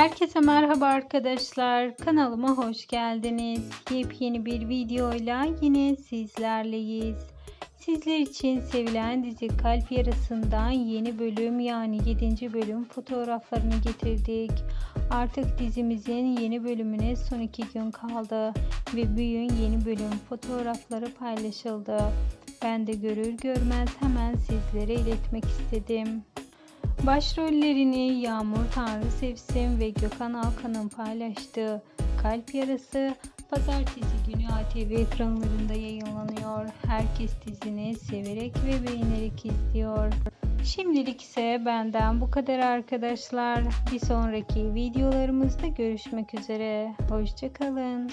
Herkese merhaba arkadaşlar. Kanalıma hoş geldiniz. Yepyeni bir videoyla yine sizlerleyiz. Sizler için sevilen dizi Kalp Yarası'ndan yeni bölüm yani 7. bölüm fotoğraflarını getirdik. Artık dizimizin yeni bölümüne son iki gün kaldı ve bugün yeni bölüm fotoğrafları paylaşıldı. Ben de görür görmez hemen sizlere iletmek istedim. Başrollerini Yağmur Tanrı Sevsin ve Gökhan Alkan'ın paylaştığı Kalp Yarası pazartesi günü ATV ekranlarında yayınlanıyor. Herkes dizini severek ve beğenerek izliyor. Şimdilik ise benden bu kadar arkadaşlar. Bir sonraki videolarımızda görüşmek üzere. Hoşçakalın.